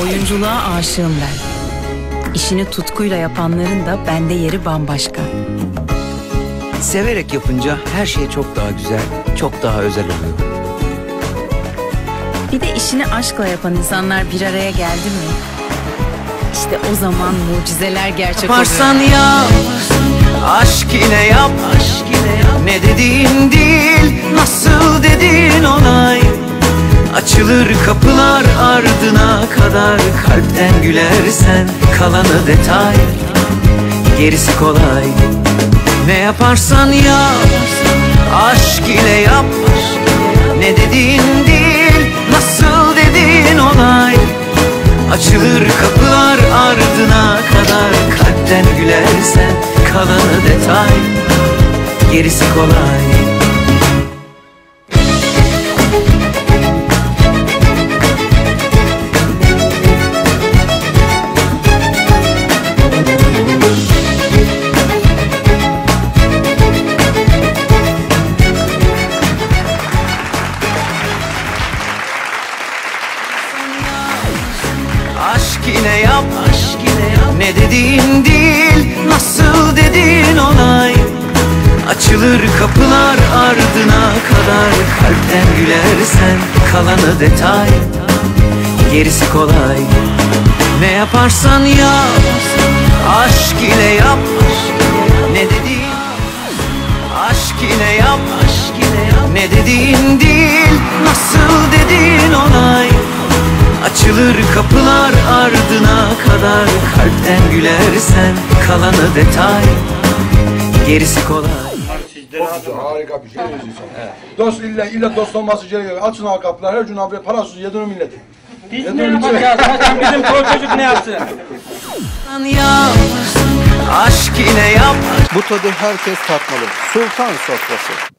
Yolculuğa aşığım ben. İşini tutkuyla yapanların da bende yeri bambaşka. Severek yapınca her şey çok daha güzel, çok daha özel oluyor. Bir de işini aşkla yapan insanlar bir araya geldi mi? İşte o zaman mucizeler gerçek Yaparsan oluyor. yap, aşk ile yap, Ne dediğin değil, nasıl dediğin olay Açılır kapılar ardına kadar Kalpten gülersen kalanı detay. Gerisi kolay. Ne yaparsan yap, aşk ile yap. Ne dediğin değil, nasıl dediğin olay. Açılır kapılar ardına kadar Kalpten gülersen kalanı detay. Gerisi kolay Aşk ile yap, Ne dediğin değil, nasıl dediğin olay Açılır kapılar ardına kadar Kalpten gülersen kalanı detay. Gerisi kolay. Ne yaparsan yap Aşk ile yap. Ne dediğin Aşk ile yap. Ne dediğin değil Nasıl dediğin Açılır kapılar ardına kadar Kalpten gülersen kalanı detay Gerisi kolay Çok güzel, harika bir şey. Dost illa, illa dost olması gerekiyor. Açın al kapıları, her gün abi parasız yedirin milleti. Biz ne yapacağız? Hocam bizim çoluk çocuk ne yapsın? Yap Aşk ile yap Bu tadı herkes tatmalı. Sultan sofrası.